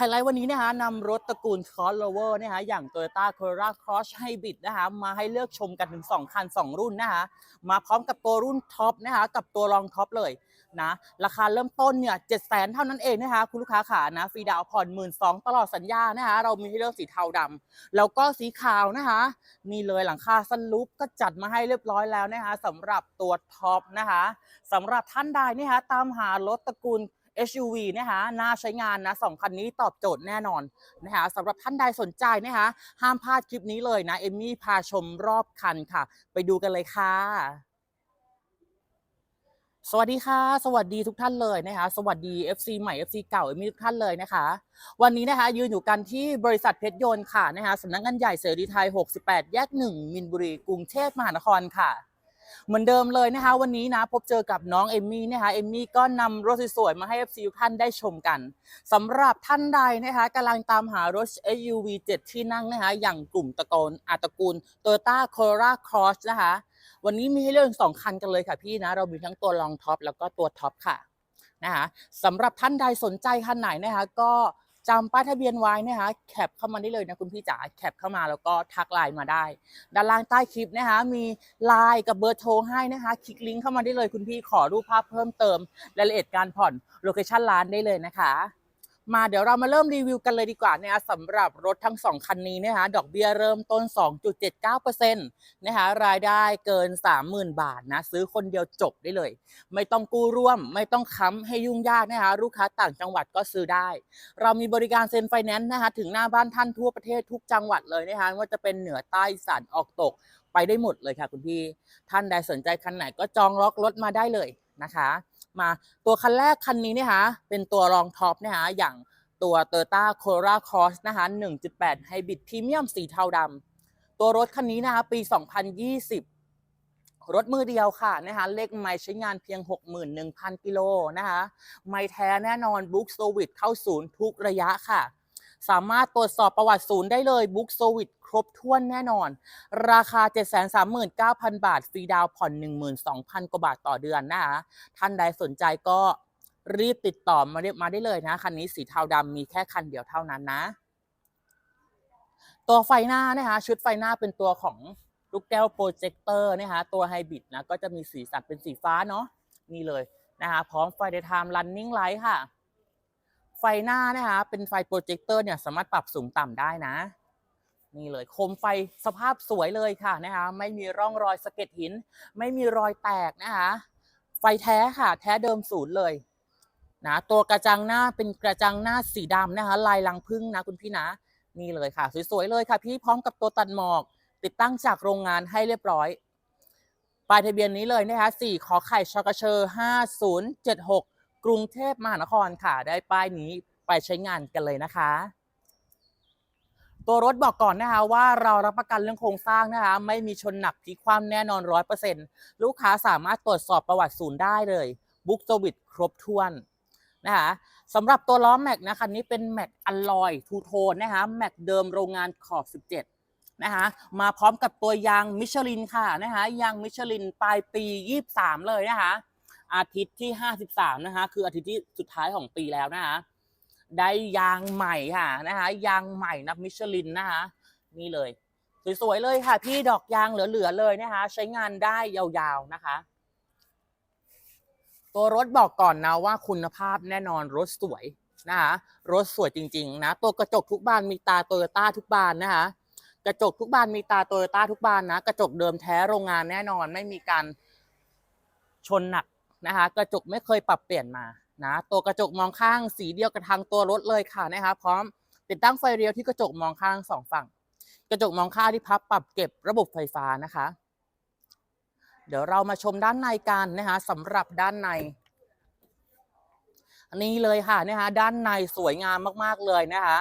ไฮไลท์วันนี้นะคะนำรถตระกูล crossover นะคะอย่าง Toyota Corolla Cross Hybrid นะคะมาให้เลือกชมกันถึง 2 คัน 2 รุ่นนะคะมาพร้อมกับตัวรุ่นท็อปนะคะกับตัวรองท็อปเลยนะราคาเริ่มต้นเนี่ยเจ็ดแสนเท่านั้นเองนะคะคุณลูกค้าขานะฟรีดาวน์ผ่อนหมื่นสองตลอดสัญญานะคะเรามีให้เลือกสีเทาดำแล้วก็สีขาวนะคะนี่เลยหลังคาสลูปก็จัดมาให้เรียบร้อยแล้วนะคะสำหรับตัวท็อปนะคะสำหรับท่านใดนะคะตามหารถตระกูล SUV นะคะน่าใช้งานนะสองคันนี้ตอบโจทย์แน่นอนนะคะสำหรับท่านใดสนใจนะคะห้ามพลาดคลิปนี้เลยนะเอมมี่พาชมรอบคันค่ะ ไปดูกันเลยค่ะสวัสดีค่ะ สวัสดีทุกท่านเลยนะคะ สวัสดี FC ใหม่ FC เก่าเอมี่ทุกท่านเลยนะคะ วันนี้นะคะ ยืนอยู่กันที่บริษัทเพชรยนต์ค่ะนะคะสำนักงานใหญ่เสรีไทย 68 แยก 1 มินบุรี กรุงเทพมหานครค่ะ เหมือนเดิมเลยนะคะ วันนี้นะพบเจอกับน้องเอมมี่นะคะเอมมี่ก็นำรถสวยๆมาให้ FC ทุกท่านได้ชมกันสำหรับท่านใดนะคะกำลังตามหารถ SUV 7 ที่นั่งนะคะ อย่างกลุ่มตะกูลอาตระกูล Toyota Corolla Cross นะคะ วันนี้มีให้เลือกสองคันกันเลยค่ะพี่นะ เรามีทั้งตัวรองท็อปแล้วก็ตัวท็อปค่ะนะคะสำหรับท่านใดสนใจคันไหนนะคะก็ จำป้ายทะเบียนไว้นะคะแคปเข้ามาได้เลยนะคุณพี่จ๋าแคปเข้ามาแล้วก็ทักไลน์มาได้ ด้านล่างใต้คลิปนะคะมีไลน์กับเบอร์โทรให้นะคะคลิกลิงก์เข้ามาได้เลยคุณพี่ขอรูปภาพเพิ่มเติมรายละเอียดการผ่อนโลเคชั่นร้านได้เลยนะคะ มาเดี๋ยวเรามาเริ่มรีวิวกันเลยดีกว่านะคะสำหรับรถทั้งสองคันนี้นะคะดอกเบี้ยเริ่มต้น 2.79%นะคะรายได้เกิน 30,000 บาทนะซื้อคนเดียวจบได้เลย ไม่ต้องกู้ร่วม ไม่ต้องค้ำให้ยุ่งยากนะคะลูกค้าต่างจังหวัดก็ซื้อได้ เรามีบริการเซ็นไฟแนนซ์นะคะถึงหน้าบ้านท่านทั่วประเทศทุกจังหวัดเลยนะคะว่าจะเป็นเหนือใต้สานออกตกไปได้หมดเลยค่ะคุณพี่ ท่านใดสนใจคันไหนก็จองล็อกรถมาได้เลย นะคะ มาตัวคันแรกคันนี้นะคะเป็นตัวรองท็อปนะคะอย่างตัว Toyota Corolla Cross นะคะ 1.8 Hybrid Premium สีเทาดำตัวรถคันนี้นะคะ ปี 2020 รถมือเดียวค่ะนะคะ เลขไม่ใช้งานเพียง 61,000 กิโลนะคะ ไม่แท้แน่นอนบุ๊กโซวิตเข้าศูนย์ทุกระยะค่ะ สามารถตรวจสอบประวัติศูนย์ได้เลยบุ๊กโซวิตครบถ้วนแน่นอน ราคา 739,000 บาท ฟรีดาวน์ผ่อน 12,000 กว่าบาทต่อเดือนนะคะท่านใดสนใจก็รีบติดต่อมาเรียมาได้เลยนะ คันนี้สีเทาดำมีแค่คันเดียวเท่านั้นนะ ตัวไฟหน้านะคะชุดไฟหน้าเป็นตัวของลูกแก้วโปรเจคเตอร์นะคะตัวไฮบริดนะก็จะมีสีสันเป็นสีฟ้าเนาะนี่เลยนะคะพร้อมไฟ daytime running light ค่ะ ไฟหน้านะคะเป็นไฟโปรเจคเตอร์เนี่ยสามารถปรับสูงต่ำได้นะ นี่เลยโคมไฟสภาพสวยเลยค่ะนะคะไม่มีร่องรอยสะเก็ดหิน ไม่มีรอยแตกนะคะไฟแท้ค่ะแท้เดิมศูนย์เลยนะตัวกระจังหน้าเป็นกระจังหน้าสีดำนะคะลายลังพึ่งนะคุณพี่นะนี่เลยค่ะ สวยๆเลยค่ะ พี่พร้อมกับตัวตัดหมอก ติดตั้งจากโรงงานให้เรียบร้อยปลายทะเบียนนี้เลยนะคะ4ขอไข่ชกเชอ5076 กรุงเทพมหานครค่ะ ได้ป้ายนี้ไปใช้งานกันเลยนะคะ ตัวรถบอกก่อนนะคะว่าเรารับประกันเรื่องโครงสร้างนะคะ ไม่มีชนหนักพลิกคว่ำแน่นอนร้อยเปอร์เซ็นต์ลูกค้าสามารถตรวจสอบประวัติศูนย์ได้เลยบุ๊กโซวิตครบถ้วนนะคะสำหรับตัวล้อแม็กนะคะนี้เป็นแม็กอลลอยทูโทนนะคะแม็กเดิมโรงงานขอบ 17 นะคะมาพร้อมกับตัวยางมิชลินค่ะนะคะยางมิชลินปลายปี 23 เลยนะคะ อาทิตย์ที่ 53 นะคะ คืออาทิตย์ที่สุดท้ายของปีแล้วนะคะ ได้ยางใหม่ค่ะนะคะ ยางใหม่นับมิชลินนะคะ นี่เลย สวยๆเลยค่ะ พี่ดอกยางเหลือๆเลยนะคะ ใช้งานได้ยาวๆนะคะ ตัวรถบอกก่อนนะว่าคุณภาพแน่นอนรถสวยนะคะรถสวยจริง ๆ นะ ตัวกระจกทุกบานมีตาโตโยต้าทุกบานนะคะกระจกทุกบานมีตาโตโยต้าทุกบานนะ กระจกเดิมแท้โรงงานแน่นอนไม่มีการชนหนัก นะคะ กระจกไม่เคยปรับเปลี่ยนมานะตัวกระจกมองข้างสีเดียวกับทางตัวรถเลยค่ะนะคะพร้อมติดตั้งไฟเรียวที่กระจกมองข้างสองฝั่ง กระจกมองข้างที่พับปรับเก็บระบบไฟฟ้านะคะ เดี๋ยวเรามาชมด้านในกันนะคะสำหรับด้านในอันนี้เลยค่ะนะคะด้านในสวยงามมากๆเลยนะคะ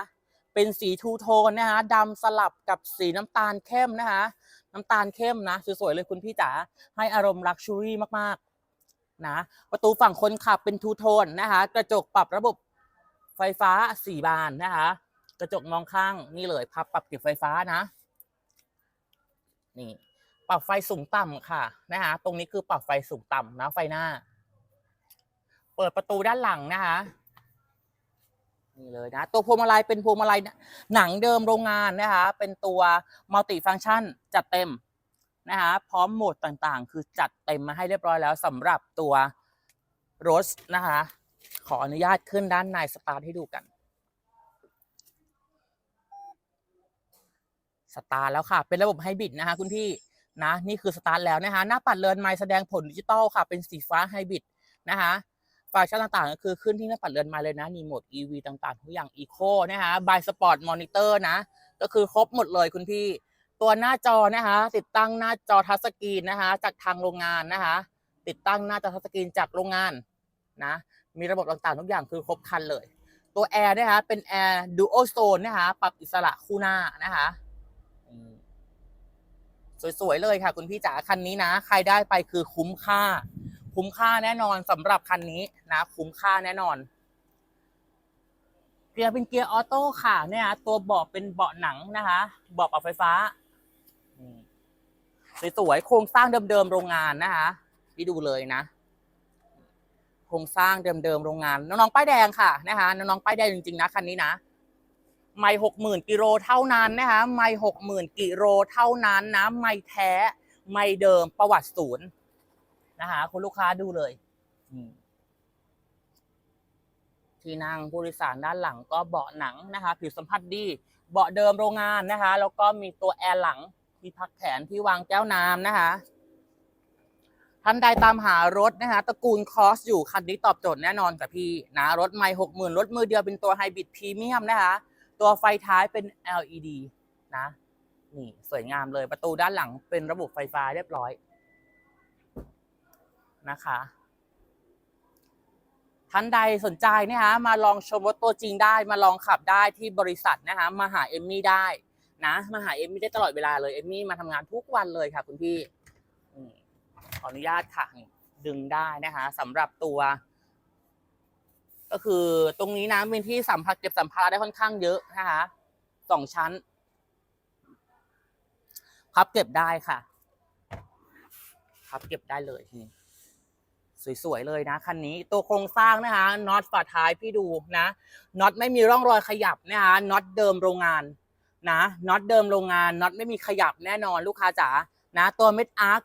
เป็นสีทูโทนนะคะดำสลับกับสีน้ำตาลเข้มนะคะ น้ำตาลเข้มนะสวยๆเลยคุณพี่จ๋าให้อารมณ์ลักชัวรี่มากๆ นะประตูฝั่งคนขับเป็นทูโทนนะคะกระจกปรับระบบไฟฟ้าสี่บานนะคะกระจกมองข้างนี่เลยพับปรับเก็บไฟฟ้านะ นี่ ปรับไฟสูงต่ำค่ะนะคะตรงนี้คือปรับไฟสูงต่ำนะไฟหน้า เปิดประตูด้านหลังนะคะนี่เลยนะตัวพวงมาลัยเป็นพวงมาลัยหนังเดิมโรงงานนะคะ เป็นตัวมัลติฟัง c t ชันจัดเต็ม นะคะพร้อมโหมดต่างๆ คือจัดเต็มมาให้เรียบร้อยแล้วสำหรับตัวรถนะคะ ขออนุญาตขึ้นด้านในสตาร์ทให้ดูกัน สตาร์ทแล้วค่ะ เป็นระบบไฮบริดนะคะคุณพี่นะนี่คือสตาร์ทแล้วนะคะหน้าปัดเรือนไม้แสดงผลดิจิตอลค่ะ เป็นสีฟ้าไฮบริดนะคะฟังก์ชันต่างๆ ก็คือขึ้นที่หน้าปัดเรือนไม้เลยนะ มีโหมด EV ต่างๆ ทุกอย่าง Eco นะคะบายสปอร์ตมอนิเตอร์นะ ก็คือครบหมดเลยคุณพี่ ตัวหน้าจอนะคะ ติดตั้งหน้าจอทัชสกรีนนะคะ จากทางโรงงานนะคะ ติดตั้งหน้าจอทัชสกรีนจากโรงงานนะมีระบบต่างๆทุกอย่างคือครบครันเลย ตัวแอร์นะคะเป็นแอร์ดูโอโซนนะคะปรับอิสระคู่หน้านะคะสวยๆเลยค่ะ คุณพี่จ๋าคันนี้นะ ใครได้ไปคือคุ้มค่า คุ้มค่าแน่นอนสำหรับคันนี้นะ คุ้มค่าแน่นอนเกียร์เป็นเกียร์ออโต้ค่ะเนี่ยนะตัวเบาะเป็นเบาะหนังนะคะเบาะปรับไฟฟ้า สวยๆโครงสร้างเดิมๆโรงงานนะคะที่ดูเลยนะ โครงสร้างเดิมๆโรงงาน น้องๆป้ายแดงค่ะนะคะน้องๆป้ายแดงจริงๆนะคันนี้นะไม่หกหมื่นกิโลเท่านั้นนะคะไม่หกหมื่นกิโลเท่านั้นนะไม่แท้ไม่เดิมประวัติศูนย์นะคะคุณลูกค้าดูเลยที่นั่งผู้โดยสารด้านหลังก็เบาะหนังนะคะ ผิวสัมผัสดี เบาะเดิมโรงงานนะคะ แล้วก็มีตัวแอร์หลัง ที่พักแขนที่วางแก้วน้ำนะคะ ท่านใดตามหารถนะคะตระกูลคอสอยู่คันนี้ตอบโจทย์แน่นอนกับพี่นะรถไม่หกหมื่นรถมือเดียวเป็นตัวไฮบริดพรีเมียมนะคะ ตัวไฟท้ายเป็น LED นะนี่สวยงามเลยประตูด้านหลังเป็นระบบไฟฟ้าเรียบร้อยนะคะท่านใดสนใจนะคะมาลองชมรถตัวจริงได้มาลองขับได้ที่บริษัทนะคะมาหาเอมมี่ได้ นะ มาหาเอมมี่ได้ตลอดเวลาเลยเอมมี่มาทำงานทุกวันเลยค่ะ คุณพี่ขออนุญาตค่ะดึงได้นะคะสำหรับตัว ก็คือตรงนี้นะเป็นที่สัมผัสเก็บสัมภาระได้ค่อนข้างเยอะนะคะสองชั้นพับเก็บได้ค่ะพับเก็บได้เลยนี่สวยๆเลยนะคันนี้ตัวโครงสร้างนะคะน็อตฝาท้ายพี่ดูนะน็อตไม่มีร่องรอยขยับนะคะน็อตเดิมโรงงาน นะน็อตเดิมโรงงานน็อตไม่มีขยับแน่นอนลูกค้าจ๋านะตัวเม็ดอาร์ค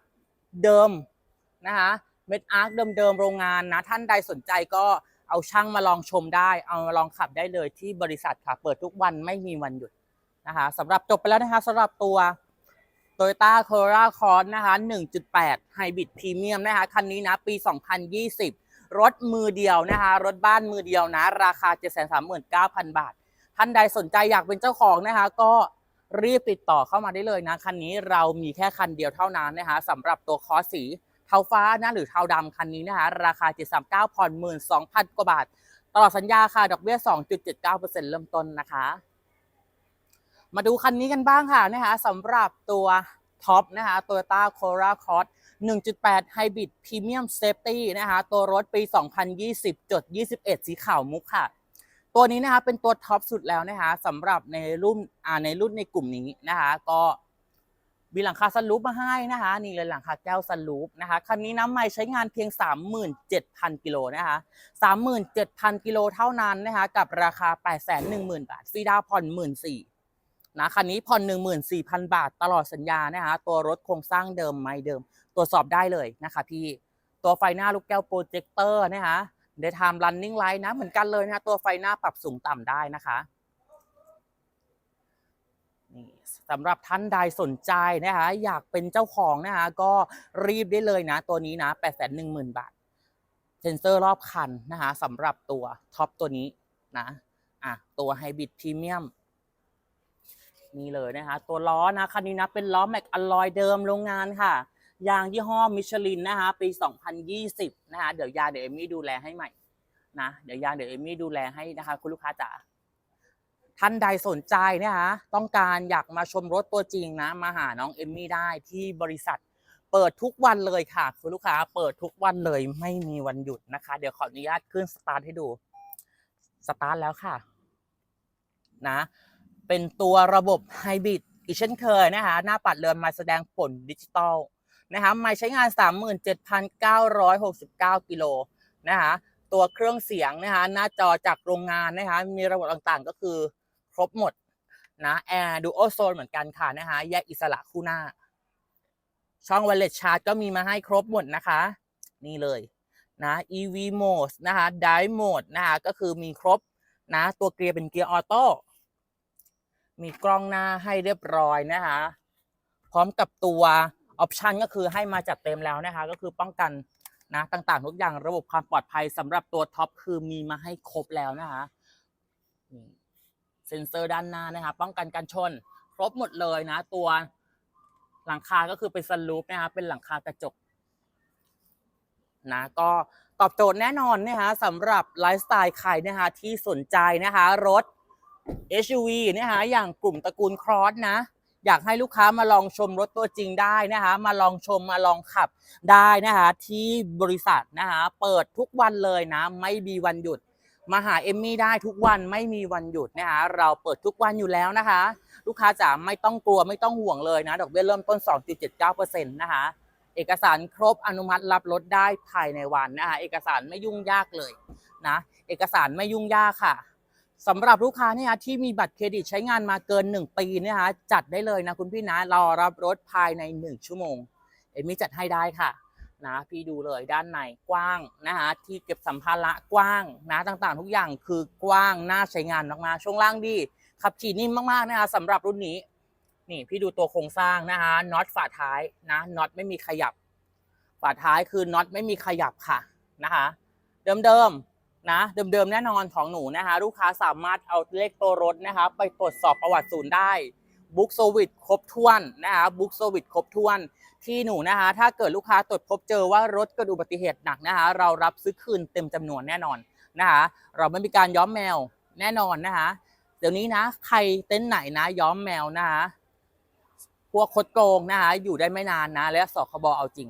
เดิมนะคะเม็ดอาร์คเดิมๆโรงงานนะท่านใดสนใจก็เอาช่างมาลองชมได้ เอามาลองขับได้เลยที่บริษัทค่ะ เปิดทุกวันไม่มีวันหยุดนะคะสำหรับจบไปแล้วนะคะสำหรับตัว Toyota Corolla Cross นะคะ 1.8 Hybrid Premium นะคะ คันนี้นะ ปี 2020 รถมือเดียวนะคะ รถบ้านมือเดียวนะ ราคา 739,000 บาท ท่านใดสนใจอยากเป็นเจ้าของนะคะ ก็รีบติดต่อเข้ามาได้เลยนะ คันนี้เรามีแค่คันเดียวเท่านั้นนะคะสำหรับตัวคอสสีเทาฟ้านะหรือเทาดำคันนี้นะคะ ราคา 739ผ่อน12,000 กว่าบาท ตลอดสัญญาค่ะดอกเบี้ย 2.79%เริ่มต้นนะคะ มาดูคันนี้กันบ้างค่ะนะคะสำหรับตัวท็อปนะคะ Toyota Corolla Cross 1.8 Hybrid Premium Safety นะคะ ตัวรถปี 2020 จด 21 สีขาวมุกค่ะ ตัวนี้นะคะเป็นตัวท็อปสุดแล้วนะคะสำหรับในรุ่นอ่าในรุ่นในกลุ่มนี้นะคะ ก็มีหลังคาซันรูปมาให้นะคะ นี่เลยหลังคาแก้วซันรูปนะคะคันนี้น้ำไม่ใช้งานเพียง 37,000 กิโลนะคะ37,000 กิโลเท่านั้นนะคะกับราคา 810,000 บาทฟรีดาวน์ผ่อน14,000นะคันนี้ผ่อน 14,000 บาทตลอดสัญญานะคะตัวรถโครงสร้างเดิมไม่เดิม ตรวจสอบได้เลยนะคะพี่ตัวไฟหน้าลูกแก้วโปรเจคเตอร์นะคะ ได้ทำ running light นะ เหมือนกันเลยนะคะตัวไฟหน้าปรับสูงต่ำได้นะคะนี่สำหรับท่านใดสนใจนะคะอยากเป็นเจ้าของนะคะก็รีบได้เลยนะ ตัวนี้นะ810,000 บาท เซนเซอร์รอบคันนะคะสำหรับตัวท็อปตัวนี้นะอะตัวไฮบริดพรีเมียมนี่เลยนะคะ ตัวล้อนะคันนี้นะเป็นล้อแม็กอลลอยเดิมโรงงานค่ะ ยางยี่ห้อมิชลินนะคะปี 2020 นะคะเดี๋ยวยาเดี๋ยวเอมี่ดูแลให้ใหม่นะเดี๋ยวยาเดี๋ยวเอมมี่ดูแลให้นะคะคุณลูกค้าจ๋าท่านใดสนใจนะคะต้องการอยากมาชมรถตัวจริงนะ มาหาน้องเอมมี่ได้ที่บริษัท เปิดทุกวันเลยค่ะ คุณลูกค้า เปิดทุกวันเลยไม่มีวันหยุดนะคะ เดี๋ยวขออนุญาตขึ้นสตาร์ทให้ดูสตาร์ทแล้วค่ะนะเป็นตัวระบบไฮบริดอีกเช่นเคยนะคะ หน้าปัดเรือนมาแสดงผลดิจิตอล นะคะไม่ใช้งาน 37,969 กิโลนะคะตัวเครื่องเสียงนะคะหน้าจอจากโรงงานนะคะมีระบบต่างๆก็คือครบหมดนะแอร์ดูโอโซนเหมือนกันค่ะนะคะแยกอิสระคู่หน้า ช่อง wireless charge ก็มีมาให้ครบหมดนะคะ นี่เลยนะ EV mode นะคะ drive mode นะคะก็คือมีครบนะตัวเกียร์เป็นเกียร์ออโต้มีกล้องหน้าให้เรียบร้อยนะคะ พร้อมกับตัว ออปชันก็คือให้มาจัดเต็มแล้วนะคะ ก็คือป้องกันนะต่างๆทุกอย่างระบบความปลอดภัยสำหรับตัวท็อปคือมีมาให้ครบแล้วนะคะนี่เซ็นเซอร์ด้านหน้านะคะป้องกันการชน ครบหมดเลยนะ ตัวหลังคาก็คือเป็นซันรูฟนะคะเป็นหลังคากระจกนะก็ตอบโจทย์แน่นอนนะคะสำหรับไลฟ์สไตล์ใครนะคะที่สนใจนะคะรถ SUV นะคะอย่างกลุ่มตระกูลครอสนะ อยากให้ลูกค้ามาลองชมรถตัวจริงได้นะคะ มาลองชมมาลองขับได้นะคะ ที่บริษัทนะคะ เปิดทุกวันเลยนะ ไม่มีวันหยุดมาหาเอมมี่ได้ทุกวันไม่มีวันหยุดนะคะเราเปิดทุกวันอยู่แล้วนะคะ ลูกค้าจ๋าไม่ต้องกลัวไม่ต้องห่วงเลยนะ ดอกเบี้ยเริ่มต้น 2.79%นะคะ เอกสารครบอนุมัติรับรถได้ภายในวันนะคะ เอกสารไม่ยุ่งยากเลยนะ เอกสารไม่ยุ่งยากค่ะ สำหรับลูกค้าเนี่ยนะที่มีบัตรเครดิตใช้งานมาเกิน 1 ปีเนะคะจัดได้เลยนะคุณพี่นะรอรับรถภายใน 1 ชั่วโมง เอมี่จัดให้ได้ค่ะนะพี่ดูเลยด้านในกว้างนะคะที่เก็บสัมภาระกว้างนะต่างๆ ทุกอย่างคือกว้างน่าใช้งานมากๆช่วงล่างดีขับขี่นิ่มมากๆนะคะสำหรับรุ่นนี้ นี่พี่ดูตัวโครงสร้างนะคะน็อตฝาท้ายนะน็อตไม่มีขยับฝาท้ายคือน็อตไม่มีขยับค่ะนะคะเดิมๆ นะเดิมๆแน่นอนของหนูนะคะ ลูกค้าสามารถเอาเลขตัวรถนะคะ ไปตรวจสอบประวัติศูนย์ได้บุ๊กโซวิตครบถ้วนนะคะบุ๊กโซวิตครบถ้วน ที่หนูนะคะถ้าเกิดลูกค้าตรวจพบเจอว่ารถเกิดอุบัติเหตุหนักนะคะ เรารับซื้อคืนเต็มจำนวนแน่นอนนะคะเราไม่มีการย้อมแมวแน่นอนนะคะเดี๋ยวนี้นะ ใครเต้นไหนนะ ย้อมแมวนะคะพวกคดโกงนะคะอยู่ได้ไม่นานนะ และสคบเอาจริง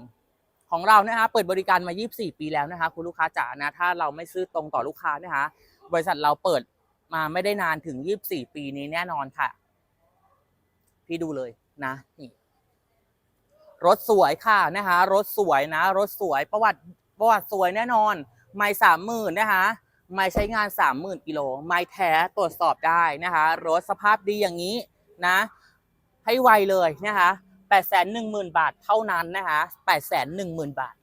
ของเรานะคะเปิดบริการมา 24 ปีแล้วนะคะ คุณลูกค้าจ๋านะถ้าเราไม่ซื้อตรงต่อลูกค้านะคะบริษัทเราเปิดมาไม่ได้นานถึง 24 ปีนี้แน่นอนค่ะ พี่ดูเลยนะนี่รถสวยค่ะนะคะรถสวยนะ รถสวยประวัติประวัติสวยแน่นอน ไม่สามหมื่นนะคะไม่ใช้งาน 30,000กิโลไม่แท้ตรวจสอบได้นะคะรถสภาพดีอย่างนี้นะ ให้ไวเลยนะคะ 810,000บาทเท่านั้นนะคะ810,000บาท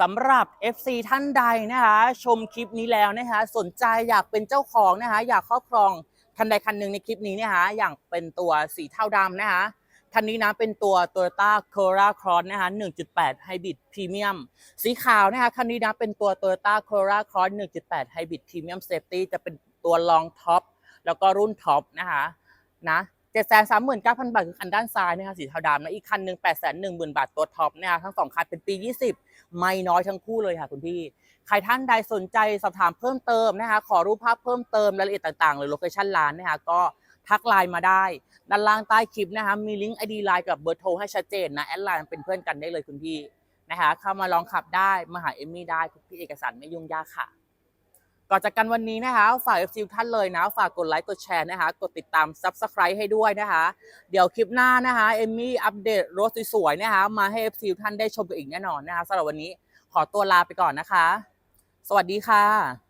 สำหรับ FC ท่านใดนะคะชมคลิปนี้แล้วนะคะสนใจอยากเป็นเจ้าของนะคะอยากครอบครองคันใดคันหนึ่งในคลิปนี้นะคะอย่างเป็นตัวสีเทาดำนะคะคันนี้นะเป็นตัว Toyota Corolla Cross นะคะ 1.8 Hybrid Premium สีขาวนะคะคันนี้นะเป็นตัว Toyota Corolla Cross 1.8 Hybrid Premium Safety จะเป็นตัว Long Top แล้วก็รุ่นท็อปนะคะนะ เจ็ดแสนสามหมื่นเก้าพันบาทคือคันด้านซ้ายนะคะสีเทาดำนะอีกคันหนึ่งแปดแสนหนึ่งหมื่นบาทตัวท็อปนะคะทั้งสองคันเป็นปียี่สิบไม่น้อยทั้งคู่เลยค่ะคุณพี่ใครท่านใดสนใจสอบถามเพิ่มเติมนะคะขอรูปภาพเพิ่มเติมรายละเอียดต่างๆ หรือโลเคชั่นร้านนะคะก็ทักไลน์มาได้ด้านล่างใต้คลิปนะคะมีลิงก์ไอดีไลน์กับเบอร์โทรให้ชัดเจนนะแอดไลน์เป็นเพื่อนกันได้เลยคุณพี่นะคะเข้ามาลองขับได้มาหาเอมมี่ได้ทุกที่เอกสารไม่ยุ่งยากค่ะ ก่อนจากกันวันนี้นะคะ ฝากเอฟซีท่านเลยนะ ฝากกดไลค์กดแชร์นะคะ กดติดตาม Subscribe ให้ด้วยนะคะ เดี๋ยวคลิปหน้านะคะเอมมี่อัปเดตรถสวยๆนะคะ มาให้เอฟซีท่านได้ชมกันอีกแน่นอนนะคะสำหรับวันนี้ขอตัวลาไปก่อนนะคะ สวัสดีค่ะ